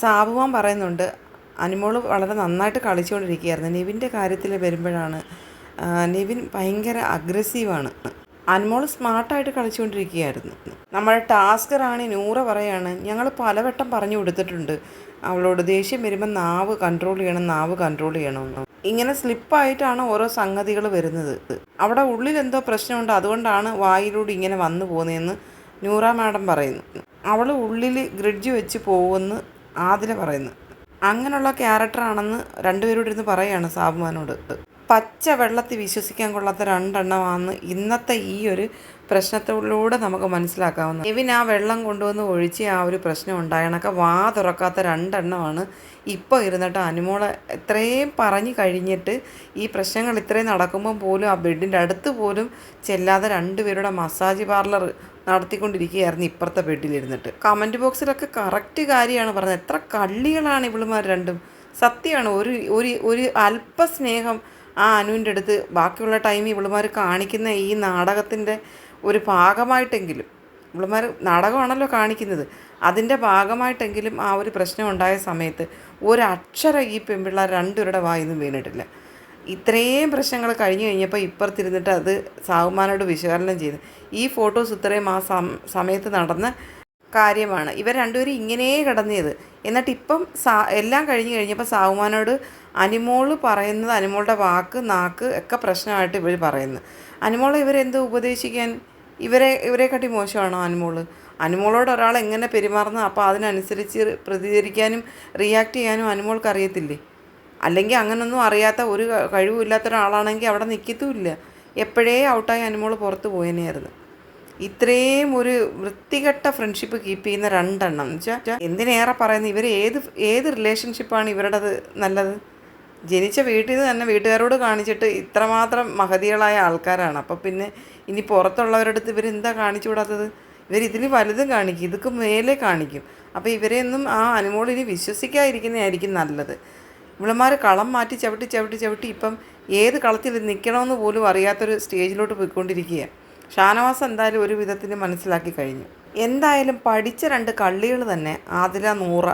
സാബുവാൻ പറയുന്നുണ്ട് അനുമോൾ വളരെ നന്നായിട്ട് കളിച്ചുകൊണ്ടിരിക്കുകയായിരുന്നു. നിവിന്റെ കാര്യത്തിൽ വരുമ്പോഴാണ് നിവിൻ ഭയങ്കര അഗ്രസീവാണ്. അനുമോൾ സ്മാർട്ടായിട്ട് കളിച്ചുകൊണ്ടിരിക്കുകയായിരുന്നു. നമ്മുടെ ടാസ്ക് റാണി നൂറ പറയാണ് ഞങ്ങൾ പലവട്ടം പറഞ്ഞു കൊടുത്തിട്ടുണ്ട് അവളോട് ദേഷ്യം വരുമ്പോൾ നാവ് കൺട്രോൾ ചെയ്യണം നാവ് കൺട്രോൾ ചെയ്യണമെന്ന് ഇങ്ങനെ സ്ലിപ്പായിട്ടാണ് ഓരോ സംഗതികൾ വരുന്നത്. അവിടെ ഉള്ളിൽ എന്തോ പ്രശ്നമുണ്ട് അതുകൊണ്ടാണ് വായിലൂടെ ഇങ്ങനെ വന്നു പോകുന്നതെന്ന് നൂറ മാഡം പറയുന്നു. അവൾ ഉള്ളിൽ ഗ്രിഡ്ജ് വെച്ച് പോകുമെന്ന് ആദില പറയുന്നത് അങ്ങനെയുള്ള ക്യാരക്ടറാണെന്ന് രണ്ടുപേരോട് ഇരുന്ന് പറയുകയാണ് സാബുമാനോട്. പച്ച വെള്ളത്തിൽ വിശ്വസിക്കാൻ കൊള്ളാത്ത രണ്ടെണ്ണമാണെന്ന് ഇന്നത്തെ ഈ ഒരു പ്രശ്നത്തിലൂടെ നമുക്ക് മനസ്സിലാക്കാവുന്നത് ഇവൻ ആ വെള്ളം കൊണ്ടുവന്ന് ഒഴിച്ച് ആ ഒരു പ്രശ്നം ഉണ്ടായണൊക്കെ വാ തുറക്കാത്ത രണ്ടെണ്ണമാണ് ഇപ്പോൾ ഇരുന്നിട്ട് അനുമോളെ എത്രയും പറഞ്ഞു കഴിഞ്ഞിട്ട് ഈ പ്രശ്നങ്ങൾ ഇത്രയും നടക്കുമ്പം പോലും ആ ബെഡിന്റെ അടുത്ത് പോലും ചെല്ലാതെ രണ്ടുപേരുടെ മസാജ് പാർലർ നടത്തിക്കൊണ്ടിരിക്കുകയായിരുന്നു ഇപ്പുറത്തെ ബെഡിലിരുന്നിട്ട് കമന്റ് ബോക്സിലൊക്കെ കറക്റ്റ് കാര്യമാണ് പറഞ്ഞത്. എത്ര കള്ളികളാണ് ഇവളുമാർ രണ്ടും. സത്യമാണ് ഒരു ഒരു ഒരു അല്പസ്നേഹം ആ അനുവിന്റെ അടുത്ത് ബാക്കിയുള്ള ടൈം ഇവളുമാർ കാണിക്കുന്ന ഈ നാടകത്തിന്റെ ഒരു ഭാഗമായിട്ടെങ്കിലും ഇവളുമാർ നാടകമാണല്ലോ കാണിക്കുന്നത് അതിന്റെ ഭാഗമായിട്ടെങ്കിലും ആ ഒരു പ്രശ്നം ഉണ്ടായ സമയത്ത് ഒരക്ഷരം ഈ പെൺപിള്ളേർ രണ്ടുപേരുടെ വായിന്നും വീണിട്ടില്ല. ഇത്രയും പ്രശ്നങ്ങൾ കഴിഞ്ഞു കഴിഞ്ഞപ്പോൾ ഇപ്പുറത്തിരുന്നിട്ട് അത് സാഹുമാനോട് വിശകലനം ചെയ്ത് ഈ ഫോട്ടോസ് ഇത്രയും ആ സമയത്ത് നടന്ന കാര്യമാണ്. ഇവർ രണ്ടുപേരും ഇങ്ങനെ കിടന്നത് എന്നിട്ട് ഇപ്പം സാ എല്ലാം കഴിഞ്ഞ് കഴിഞ്ഞപ്പോൾ സാവുമാനോട് അനിമോൾ പറയുന്നത് അനിമോളുടെ വാക്ക് നാക്ക് ഒക്കെ പ്രശ്നമായിട്ട് ഇവർ പറയുന്നത് അനിമോളെ ഇവരെന്ത് ഉപദേശിക്കാൻ? ഇവരെ ഇവരെക്കാട്ടി മോശമാണോ അനിമോൾ അനിമോളോട് ഒരാൾ എങ്ങനെ പെരുമാറുന്നു? അപ്പോൾ അതിനനുസരിച്ച് പ്രതികരിക്കാനും റിയാക്ട് ചെയ്യാനും അനുമോൾക്ക് അറിയത്തില്ലേ? അല്ലെങ്കിൽ അങ്ങനൊന്നും അറിയാത്ത ഒരു കഴിവില്ലാത്ത ഒരാളാണെങ്കിൽ അവിടെ നിൽക്കത്തുമില്ല. എപ്പോഴേ ഔട്ടായി അനിമോൾ പുറത്ത് പോയനെയായിരുന്നു. ഇത്രയും ഒരു വൃത്തികെട്ട ഫ്രണ്ട്ഷിപ്പ് കീപ്പ് ചെയ്യുന്ന രണ്ടെണ്ണം. എന്ന് വെച്ചാൽ എന്തിനേറെ പറയുന്നത് ഇവർ ഏത് ഏത് റിലേഷൻഷിപ്പാണ് ഇവരുടേത് നല്ലത്? ജനിച്ച വീട്ടിൽ നിന്ന് തന്നെ വീട്ടുകാരോട് കാണിച്ചിട്ട് ഇത്രമാത്രം മഹതികളായ ആൾക്കാരാണ്. അപ്പോൾ പിന്നെ ഇനി പുറത്തുള്ളവരുടെ അടുത്ത് ഇവരെന്താ കാണിച്ചു കൂടാത്തത് ഇവർ ഇതിൽ വലുതും കാണിക്കും ഇതൊക്കെ മേലെ കാണിക്കും. അപ്പോൾ ഇവരെയൊന്നും ആ അനുമോളിനി വിശ്വസിക്കാതിരിക്കുന്നതായിരിക്കും നല്ലത്. ഇവളമാർ കളം മാറ്റി ചവിട്ടി ചവിട്ടി ചവിട്ടി ഇപ്പം ഏത് കളത്തിൽ നിൽക്കണമെന്ന് പോലും അറിയാത്തൊരു സ്റ്റേജിലോട്ട് പോയിക്കൊണ്ടിരിക്കുക ഷാനവാസ് എന്തായാലും ഒരു വിധത്തിന് മനസ്സിലാക്കി കഴിഞ്ഞു. എന്തായാലും പഠിച്ച രണ്ട് കള്ളികൾ തന്നെ ആതിര നൂറ.